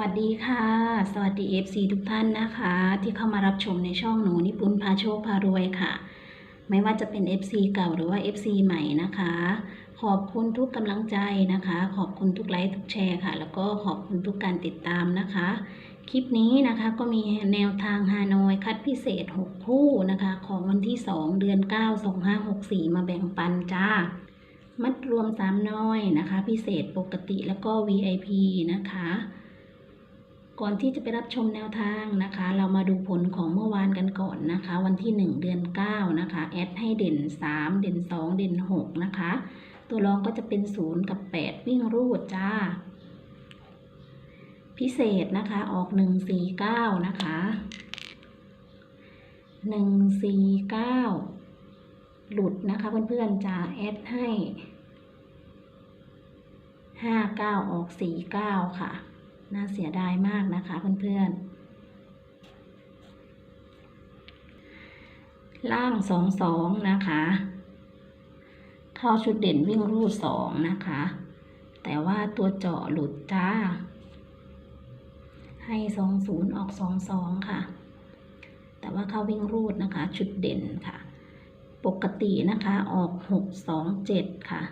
วัสดีค่ะ สวัสดี FC ทุกท่านนะคะ ที่เข้ามารับชมในช่องหนูนิปุนพาโชคพารวยค่ะ ไม่ว่าจะเป็น FC เก่าหรือว่า FC ใหม่นะคะ ขอบคุณทุกกำลังใจนะคะ ขอบคุณทุกไลค์ทุกแชร์ค่ะ แล้วก็ขอบคุณทุกการติดตามนะคะ คลิปนี้นะคะก็มีแนวทางฮานอยคัดพิเศษ 6 คู่นะคะ ของวันที่ 2 เดือน 9 2564 มาแบ่งปันจ้ามัดรวม3น้อยนะคะ พิเศษปกติแล้วก็ VIP นะคะ ก่อนที่จะไปรับชมแนวทางนะคะ เรามาดูผลของเมื่อวานกันก่อนนะคะ วันที่ 1 เดือน 9 นะคะ แอดให้เด่น 3 เด่น 2 เด่น 6 นะคะ ตัวรองก็จะเป็น 0 กับ 8 วิ่งรูดจ้า พิเศษนะคะออก 149 นะคะ 149 หลุดนะคะเพื่อนๆจะแอดให้ 59 ออก 49 ค่ะ น่าเสียดายมากนะคะเพื่อนๆ ล่างสองสองนะคะเข้าชุดเด่นวิ่งรูดสองนะคะ แต่ว่าตัวเจาะหลุดจ้า ให้สองศูนย์ออกสองสองค่ะ แต่ว่าเข้าวิ่งรูดนะคะ ชุดเด่นค่ะ ปกตินะคะออกหกสองเจ็ดค่ะ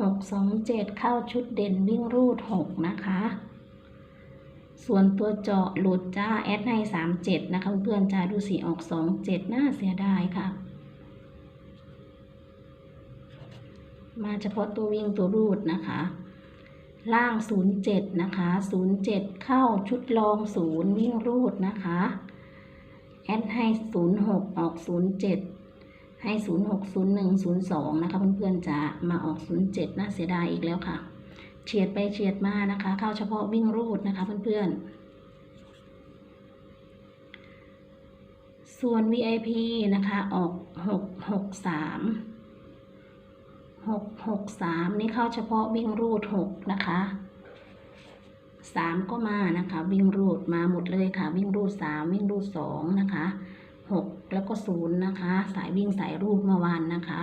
หกสองเจ็ดเข้าชุดเด่นวิ่งรูดหกนะคะ ส่วนตัวเจาะหลุดจ้าแอดให้สามเจ็ดนะคะเพื่อนจ้าดูสีออกสองเจ็ดน่าเสียดายค่ะ มาเฉพาะตัววิ่งตัวรูดนะคะ ล่างศูนย์เจ็ดนะคะศูนย์เจ็ดเข้าชุดรองศูนย์วิ่งรูดนะคะ แอดให้ศูนย์หกออกศูนย์เจ็ด ให้ 0 6 0 1 0 2 นะคะเพื่อนๆจะมาออก 0 7 น่าเสียดายอีกแล้วค่ะ เฉียดไปเฉียดมานะคะ เข้าเฉพาะวิ่งรูดนะคะเพื่อนๆส่วน VIP นะคะ ออก 6 6 3 6 6 3 นี่เข้าเฉพาะวิ่งรูด 6 นะคะ 3 ก็มานะคะ วิ่งรูดมาหมดเลยค่ะ วิ่งรูด 3 วิ่งรูด 2 นะคะ หกแล้วก็ศูนย์นะคะ สายวิ่งสายรูดเมื่อวานนะคะ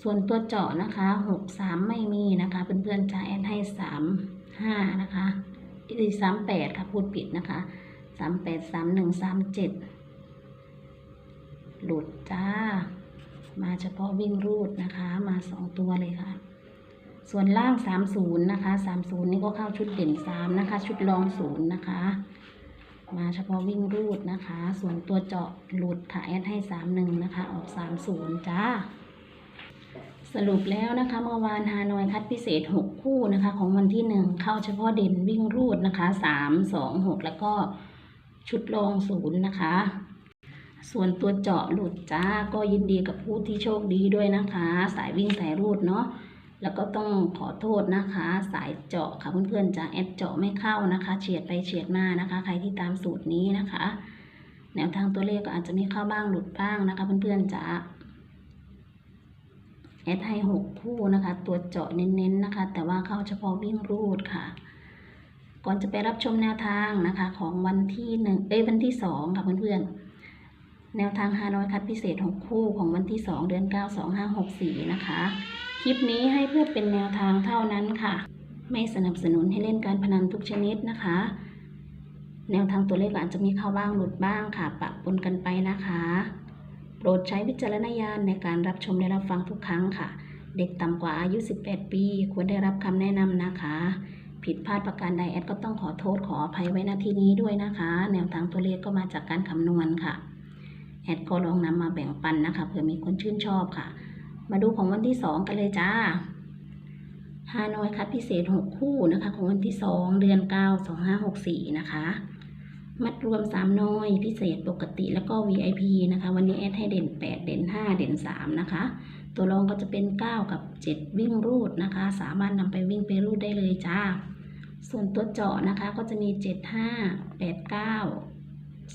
ส่วนตัวเจาะนะคะหกสามไม่มีนะคะ เพื่อนๆจะแอดให้สามห้านะคะอีสามแปดค่ะพูดผิดนะคะสามแปดสามหนึ่งสามเจ็ดหลุดจ้า มาเฉพาะวิ่งรูดนะคะ มาสองตัวเลยค่ะ ส่วนล่างสามศูนย์นะคะสามศูนย์นี่ก็เข้าชุดเด่นสามนะคะ ชุดรองศูนย์นะคะ มาเฉพาะวิ่งรูดนะคะ ส่วนตัวเจาะหลุดค่ะแอดให้สามหนึ่งนะคะ ออกสามศูนย์จ้า สรุปแล้วนะคะเมื่อวานฮานอยคัดพิเศษ6คู่นะคะ ของวันที่1เข้าเฉพาะเด่นวิ่งรูดนะคะ3 2 6แล้วก็ชุดรองศูนย์นะคะ ส่วนตัวเจาะหลุดจ้าก็ยินดีกับผู้ที่โชคดีด้วยนะคะ สายวิ่งสายรูดเนาะ แล้วก็ต้องขอโทษนะคะ สายเจาะค่ะเพื่อนๆจะแอดเจาะไม่เข้านะคะ เฉียดไปเฉียดมานะคะ ใครที่ตามสูตรนี้นะคะ แนวทางตัวเลขก็อาจจะมีเข้าบ้างหลุดบ้างนะคะ เพื่อนๆจะแอดให้หกคู่นะคะ ตัวเจาะเน้นๆนะคะ แต่ว่าเข้าเฉพาะวิ่งรูดค่ะ ก่อนจะไปรับชมแนวทางนะคะ ของวันที่หนึ่งเอ้ยวันที่สองค่ะเพื่อนๆแนวทางฮานอยคัดพิเศษหกคู่ของวันที่สองเดือนเก้าสองห้าหกสี่นะคะ คลิปนี้ให้เพื่อเป็นแนวทางเท่านั้นค่ะ ไม่สนับสนุนให้เล่นการพนันทุกชนิดนะคะ แนวทางตัวเลขอาจจะมีเข้าบ้างหลุดบ้างค่ะ ปะปนกันไปนะคะ โปรดใช้วิจารณญาณในการรับชมและรับฟังทุกครั้งค่ะ เด็กต่ำกว่าอายุ 18 ปี ควรได้รับคำแนะนำนะคะ ผิดพลาดประการใดแอดก็ต้องขอโทษขออภัยไว้ณที่นี้ด้วยนะคะ แนวทางตัวเลขก็มาจากการคำนวณค่ะแอดก็ลองนำมาแบ่งปันนะคะเผื่อมีคนชื่นชอบค่ะ มาดูของวันที่สองกันเลยจ้าฮานอยคัดพิเศษ6คู่นะคะ ของวันที่2เดือน9 2564นะคะ มัดรวม3น้อยพิเศษปกติแล้วก็ VIP นะคะ วันนี้แอดให้เด่น8เด่น5เด่น3นะคะ ตัวรองก็จะเป็น9กับ7วิ่งรูดนะคะ สามารถนำไปวิ่งไปรูดได้เลยจ้า ส่วนตัวเจาะนะคะก็จะมี7 5 8 9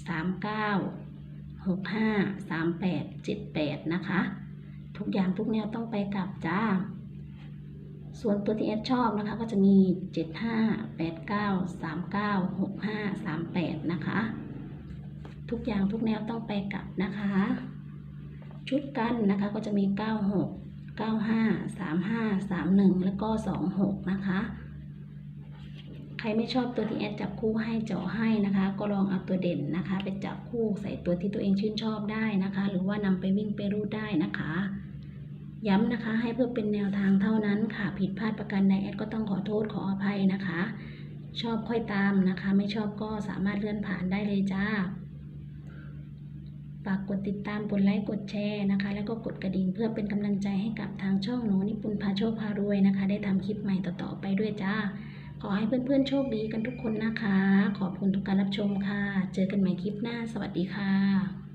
3 9 6 5 3 8 7 8นะคะ ทุกอย่างทุกแนวต้องไปกลับจ้า ส่วนตัวที่แอดชอบนะคะก็จะมี 7 5 8 9 3 9 6 5 3 8 นะคะ ทุกอย่างทุกแนวต้องไปกลับนะคะ ชุดกันนะคะก็จะมี 96 95 35 31 แล้วก็ 26 นะคะ ใครไม่ชอบตัวที่แอดจับคู่ให้เจาะให้นะคะ ก็ลองเอาตัวเด่นนะคะ ไปจับคู่ใส่ตัวที่ตัวเองชื่นชอบได้นะคะ หรือว่านำไปวิ่งไปรูดได้นะคะ ย้ำนะคะให้เพื่อเป็นแนวทางเท่านั้นค่ะ ผิดพลาดประการใดแอดก็ต้องขอโทษขออภัยนะคะ ชอบค่อยตามนะคะ ไม่ชอบก็สามารถเลื่อนผ่านได้เลยจ้าฝากกดติดตามกดไลค์กดแชร์นะคะ แล้วก็กดกระดิ่งเพื่อเป็นกำลังใจให้กับทางช่องหนูนิปุนพาโชคพารวยนะคะ ได้ทำคลิปใหม่ต่อๆไปด้วยจ้า ขอให้เพื่อนๆโชคดีกันทุกคนนะคะ ขอบคุณทุกการรับชมค่ะ เจอกันใหม่คลิปหน้า สวัสดีค่ะ